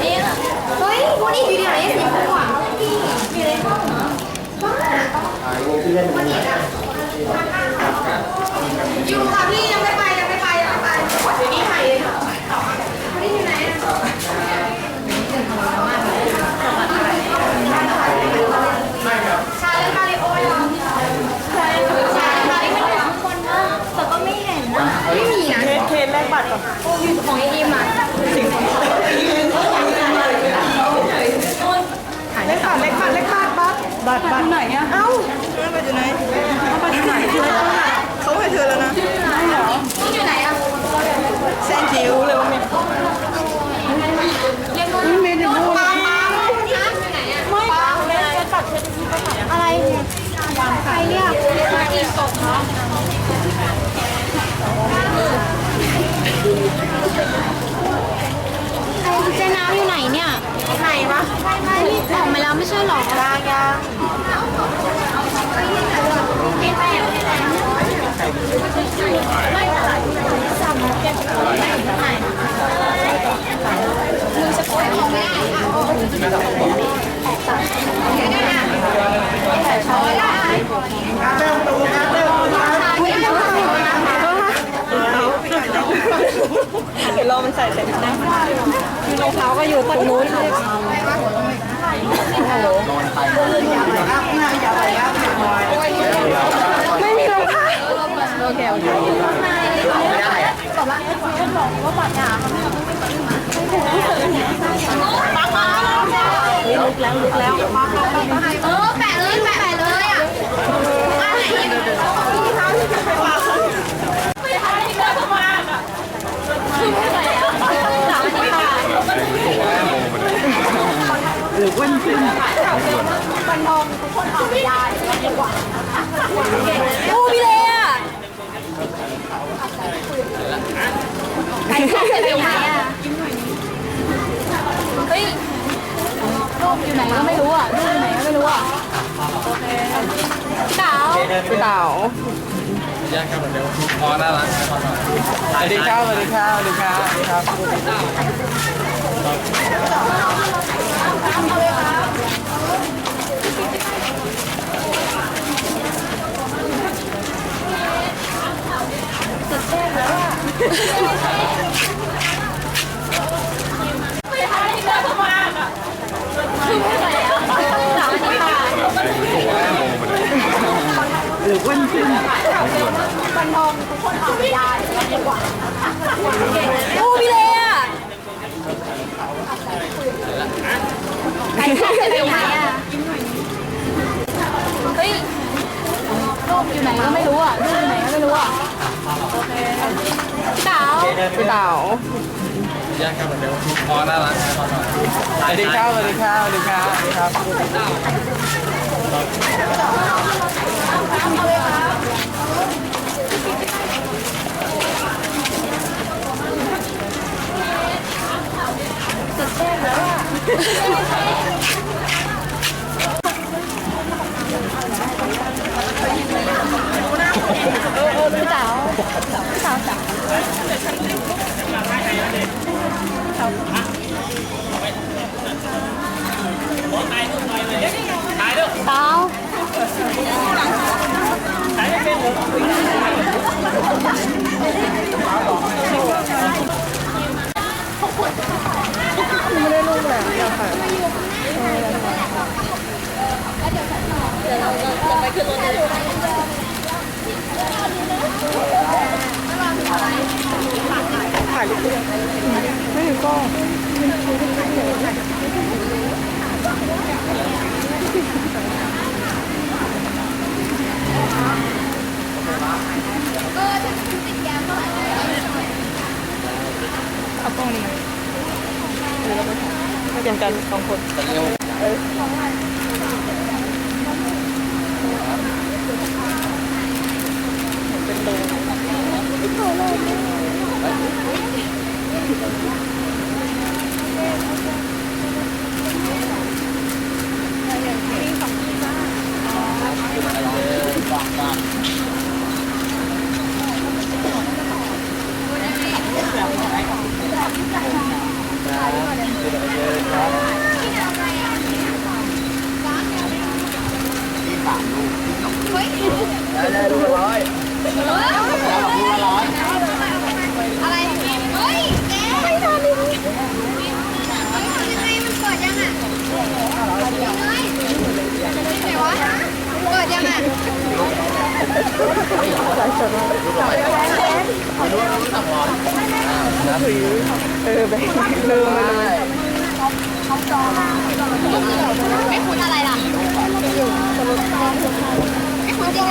เฮ้ยวันนี้อยู่ที่ไหนสีม่วงอยู่ในห้องเหรอวันนี้อะอยู่ค่ะพี่ยังไม่ไปยังไม่ไปยังไม่ไปเดี๋ยวนี้ไปเลยค่ะวันนี้อยู่ไหนอะชาเลนมาริโอยังชาเลนชาเลนจ์มาริโอยังคนมากแต่ก็ไม่เห็นนะไม่มีนะเทสเทสแลกบัตรก่อนอยู่ของไอ้อิมอ่ บัตรบัตรบัตรไหนอะเอ้าบัตรอยู่ไหนเอาบัตรอยู่ไหนเขาให้เธอแล้วนะมึงอยู่ไหนอะแซงคิวเลยว่ามีเรียกนู่นเมนูปาปาอยู่ไหนอะไม่ปาเล่นเป็นตัดเช็ดที่อะไรใครเรียกอีสดเนาะไอ้เจน้ำอยู่ไหนเนี่ย ไหนวะไม่ไม่ออกมาแล้วไม่ใช่หรอ ยังยังไม่สั่งเก็บของไม่ไหนมือสะกดของไม่ได้เดี๋ยวรอมันใส่เสร็จนะ รองเท้าก็อยู่ตรงนู้นไม่มีรองเท้าโอเคโอเคเออแปะเลยแปะเลยอะอันไหนอีกโอ้พี่เลยอะใครชอบเป็นไหนอะเฮ้ยอยู่ไหนก็ไม่รู้อะอยู่ไหนก็ไม่รู้อะเต๋าเต๋าแยกกันเหมือนเดิมอ๋อน่ารักสวัสดีครับสวัสดีครับสวัสดีครับสวัสดีครับ หรืออ้วนขึ้นโอ้พี่เลยอะใครชอบเป็นไหนอะเฮ้ยอยู่ไหนก็ไม่รู้อะอยู่ไหนก็ไม่รู้อะ เต๋าพี่เต๋าแยกกันเหมือนเดิมอ๋อน่ารักสวัสดีครับสวัสดีครับสวัสดีครับสวัสดีครับพี่เต๋าพี่เต๋าจ๋า เต๋าเอากล้องนี้เดี๋ยวเราไปถ่ายไม่เป็นกันสองคน ยังอะเออแบบลืมไปเลยไม่คุ้นอะไรล่ะไม่คุ้นจริง